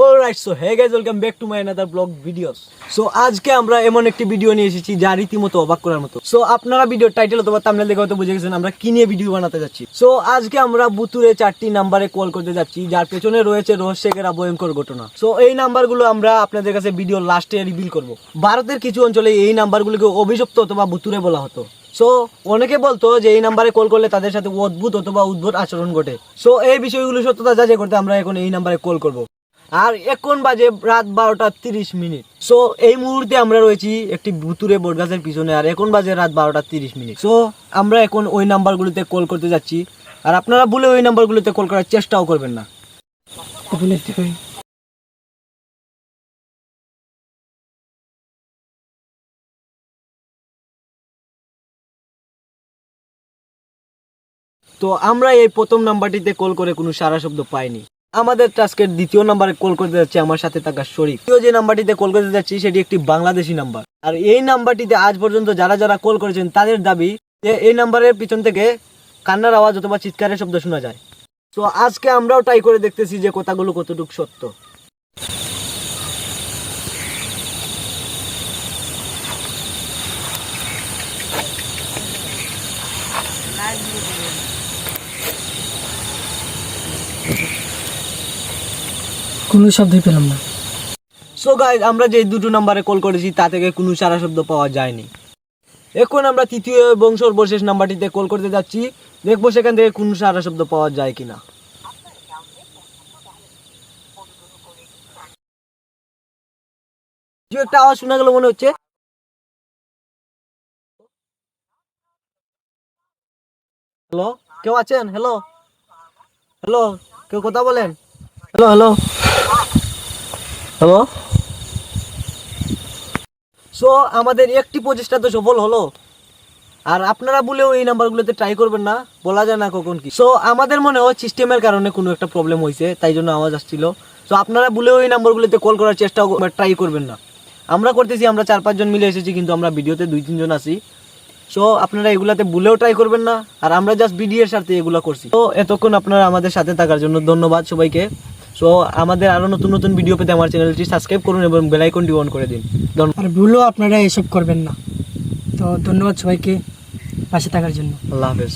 Alright so hey guys welcome back to my another vlog videos so আজকে আমরা এমন একটি ভিডিও নিয়ে এসেছি যা রীতিমতো অবাক করার মতো। সো আপনারা ভিডিও টাইটেল অথবা থাম্বনেল দেখে হয়তো বুঝে গেছেন আমরা কি নিয়ে ভিডিও বানাতে যাচ্ছি। সো আজকে আমরা বুতুরে চারটি নাম্বারে কল করতে যাচ্ছি, যার পেছনে রয়েছে রহস্যের ভয়ঙ্কর ঘটনা। সো এই নাম্বারগুলো আমরা আপনাদের কাছে ভিডিও লাস্টে রিভিল করব। ভারতের কিছু অঞ্চলে এই নাম্বারগুলোকে অভিশপ্ত অথবা বুতুরে বলা হতো। সো অনেকে বলতো যে এই নাম্বারে কল করলে তাদের সাথে অদ্ভুত অথবা উদ্ভুত আচরণ ঘটে। সো এই বিষয়গুলো সত্যতা যাচাই করতে আমরা এখন এই নাম্বারে কল করব। আর এখন বাজে রাত বারোটা তিরিশ মিনিট। সো এই মুহূর্তে আমরা রয়েছি একটি ভুতুরে বটগাছের পিছনে, আর এখন বাজে রাত বারোটা তিরিশ মিনিট। সো আমরা এখন ওই নাম্বারগুলোতে কল করতে যাচ্ছি। আর আপনারা বলে ওই নাম্বারগুলোতে কল করার চেষ্টাও করবেন না। তো আমরা এই প্রথম নাম্বারটিতে কল করে কোনো সারা শব্দ পাইনি। আমাদের টাস্কের দ্বিতীয় নাম্বারে কল করতে যাচ্ছে আমার সাথে থাকা শরীফ। দ্বিতীয় যে নাম্বারটিতে কল করতে যাচ্ছি, সেটি একটি বাংলাদেশি নাম্বার আর এই নাম্বারটিতে আজ পর্যন্ত যারা যারা কল করেছেন, তাদের দাবি যে এই নাম্বারের পিছন থেকে কান্নার আওয়াজ অথবা চিৎকারের শব্দ শোনা যায়। তো আজকে আমরাও ট্রাই করে দেখতেছি যে কথাগুলো কতটুকু সত্য। কোনো শব্দই পেলাম না। সো গাইজ আমরা যে দুটো নাম্বারে কল করেছি, তা থেকে কোনো সারা শব্দ পাওয়া যায়নি। এখন আমরা তৃতীয় এবং সর্বশেষ নাম্বারটিতে কল করতে যাচ্ছি। দেখব সেখান থেকে কোনো সারা শব্দ পাওয়া যায় কিনা। একটা আওয়াজ শোনা গেল মনে হচ্ছে? হ্যালো কেউ আছেন? হ্যালো হ্যালো কেউ কথা বলেন? হ্যালো হ্যালো হ্যালো সো আমাদের একটি প্রচেষ্টা তো সফল হলো। আর আপনারা বলেও এই নাম্বারগুলোতে ট্রাই করবেন না, বলা যায় না কখন কি। সো আমাদের মনে হয় সিস্টেমের কারণে কোনো একটা প্রবলেম হয়েছে, তাই জন্য আওয়াজ আসছিল। সো আপনারা বলেও এই নাম্বারগুলোতে কল করার চেষ্টা ট্রাই করবেন না। আমরা করতেছি, আমরা চার, পাঁচজন মিলে এসেছি, কিন্তু আমরা ভিডিওতে দুই, তিনজন আছি। সো আপনারা এগুলাতে ভুলেও ট্রাই করবেন না, আর আমরা জাস্ট ভিডিওর সাথে এগুলো করছি। তো এতক্ষণ আপনারা আমাদের সাথে থাকার জন্য ধন্যবাদ সবাইকে। সো আমাদের আরও নতুন নতুন ভিডিও পেতে আমার চ্যানেলটি সাবস্ক্রাইব করুন এবং বেল আইকনটি অন করে দিন। আর ভুলও আপনারা এসব করবেন না। তো ধন্যবাদ সবাইকে। পাশে থাকার জন্য। আল্লাহ হাফেজ।